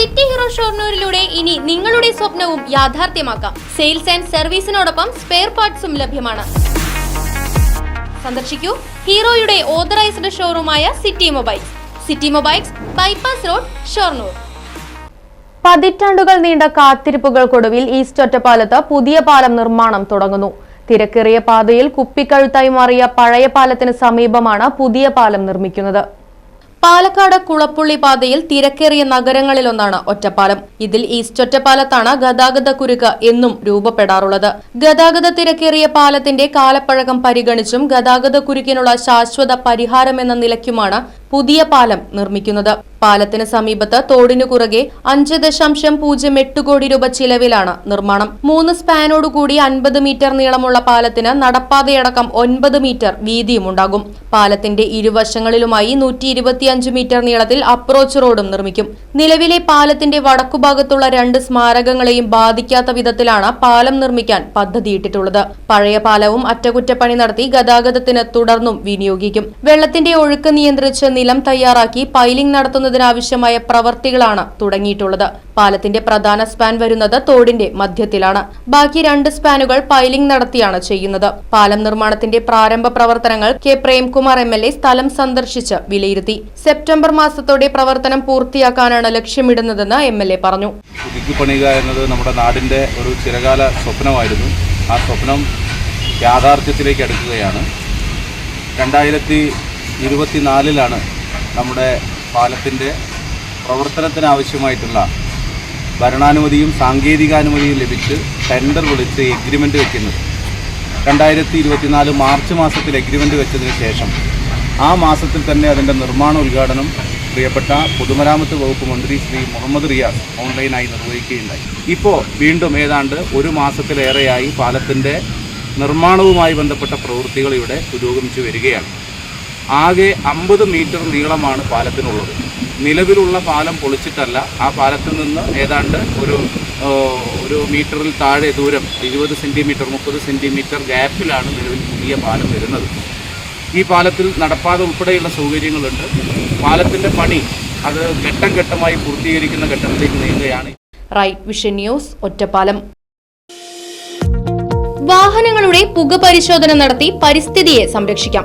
City hero ഷോർണൂരിലൂടെ ഇനി നിങ്ങളുടെ സ്വപ്നവും യാഥാർത്ഥ്യമാക്കാം. സെയിൽസ് ആൻഡ് സർവീസിനോടൊപ്പം സ്പെയർ പാർട്സും ലഭ്യമാണ്. സന്ദർശിക്കൂ ഹീറോയുടെ authorised ഷോറൂമായ City Mobiles. City Mobiles bypass road Shoranur. പതിറ്റാണ്ടുകൾ നീണ്ട കാത്തിരിപ്പുകൾക്കൊടുവിൽ ഈസ്റ്റ് ഒറ്റപ്പാലത്ത് പുതിയ പാലം നിർമ്മാണം തുടങ്ങുന്നു. തിരക്കേറിയ പാതയിൽ കുപ്പിക്കഴുത്തായി മാറിയ പഴയ പാലത്തിന് സമീപമാണ് പുതിയ പാലം നിർമ്മിക്കുന്നത്. പാലക്കാട് കുളപ്പുള്ളി പാതയിൽ തിരക്കേറിയ നഗരങ്ങളിലൊന്നാണ് ഒറ്റപ്പാലം. ഇതിൽ ഈസ്റ്റ് ഒറ്റപ്പാലത്താണ് ഗതാഗത കുരുക്ക് എന്നും രൂപപ്പെടാറുള്ളത്. ഗതാഗത തിരക്കേറിയ പാലത്തിന്റെ കാലപ്പഴക്കം പരിഗണിച്ചും ഗതാഗത കുരുക്കിനുള്ള ശാശ്വത പരിഹാരമെന്ന നിലയ്ക്കുമാണ് പുതിയ പാലം നിർമ്മിക്കുന്നത്. പാലത്തിന് സമീപത്ത് തോടിനു കുറകെ അഞ്ച് ദശാംശം പൂജ്യം എട്ട് കോടി രൂപ ചിലവിലാണ് നിർമ്മാണം. മൂന്ന് സ്പാനോടുകൂടി അൻപത് മീറ്റർ നീളമുള്ള പാലത്തിന് നടപ്പാതയടക്കം ഒൻപത് മീറ്റർ വീതിയുമുണ്ടാകും പാലത്തിന്റെ ഇരുവശങ്ങളിലുമായി നൂറ്റി ഇരുപത്തിയഞ്ച് മീറ്റർ നീളത്തിൽ അപ്രോച്ച് റോഡും നിർമ്മിക്കും. നിലവിലെ പാലത്തിന്റെ വടക്കുഭാഗത്തുള്ള രണ്ട് സ്മാരകങ്ങളെയും ബാധിക്കാത്ത വിധത്തിലാണ് പാലം നിർമ്മിക്കാൻ പദ്ധതിയിട്ടിട്ടുള്ളത്. പഴയ പാലവും അറ്റകുറ്റപ്പണി നടത്തി ഗതാഗതത്തിന് തുടർന്നും വിനിയോഗിക്കും. വെള്ളത്തിന്റെ ഒഴുക്ക് നിയന്ത്രിച്ച് നിലം തയ്യാറാക്കി പൈലിംഗ് നടത്തുന്നതിനാവശ്യമായ പ്രവർത്തികളാണ് തുടങ്ങിയിട്ടുള്ളത്. പാലത്തിന്റെ പ്രധാന സ്പാൻ വരുന്നത് തോടിന്റെ മധ്യത്തിലാണ്. ബാക്കി രണ്ട് സ്പാനുകൾ പൈലിംഗ് നടത്തിയാണ് ചെയ്യുന്നത്. പാലം നിർമ്മാണത്തിന്റെ പ്രാരംഭ പ്രവർത്തനങ്ങൾ K Premkumar M L A സ്ഥലം സന്ദർശിച്ച് വിലയിരുത്തി. സെപ്റ്റംബർ മാസത്തോടെ പ്രവർത്തനം പൂർത്തിയാക്കാനാണ് ലക്ഷ്യമിടുന്നതെന്ന് എം എൽ എ പറഞ്ഞു. നമ്മുടെ നാടിന്റെ ഒരു ചിരകാല സ്വപ്നമായിരുന്നു. ആ സ്വപ്നം യാഥാർത്ഥ്യത്തിലേക്ക് അടുക്കുകയാണ്. രണ്ടായിരത്തി ഇരുപത്തിനാലിലാണ് നമ്മുടെ പാലത്തിന്റെ പ്രവർത്തനത്തിനാവശ്യമായിട്ടുള്ള ഭരണാനുമതിയും സാങ്കേതികാനുമതിയും ലഭിച്ച് ടെൻഡർ വിളിച്ച് എഗ്രിമെന്റ് വെക്കുന്നത്. രണ്ടായിരത്തി ഇരുപത്തിനാല് മാർച്ച് മാസത്തിൽ എഗ്രിമെന്റ് വെച്ചതിന് ശേഷം ആ മാസത്തിൽ തന്നെ അതിന്റെ നിർമ്മാണ ഉദ്ഘാടനം പ്രിയപ്പെട്ട പൊതുമരാമത്ത് വകുപ്പ് മന്ത്രി ശ്രീ മുഹമ്മദ് റിയാസ് ഓൺലൈനായി നിർവഹിക്കുകയുണ്ടായി. ഇപ്പോൾ വീണ്ടും ഏതാണ്ട് ഒരു മാസത്തിലേറെയായി പാലത്തിന്റെ നിർമ്മാണവുമായി ബന്ധപ്പെട്ട പ്രവൃത്തികൾ ഇവിടെ പുരോഗമിച്ചു വരികയാണ്. ആകെ അമ്പത് മീറ്റർ നീളമാണ് പാലത്തിനുള്ളത്. നിലവിലുള്ള പാലം പൊളിച്ചിട്ടല്ല. ആ പാലത്തിൽ നിന്ന് ഏതാണ്ട് ഒരു ഒരു മീറ്ററിൽ താഴെ ദൂരം ഇരുപത് സെന്റിമീറ്റർ മുപ്പത് സെന്റിമീറ്റർ ഗ്യാപ്പിലാണ് നിലവിൽ പുതിയ പാലം വരുന്നത്. ഈ പാലത്തിൽ നടപ്പാത ഉൾപ്പെടെയുള്ള സൗകര്യങ്ങളുണ്ട്. പാലത്തിന്റെ പണി അത് ഘട്ടം ഘട്ടമായി പൂർത്തീകരിക്കുന്ന ഘട്ടത്തിലേക്ക് നീങ്ങുകയാണ്. Right Vision News Ottapalam. വാഹനങ്ങളുടെ പുക പരിശോധന നടത്തി പരിസ്ഥിതിയെ സംരക്ഷിക്കാം.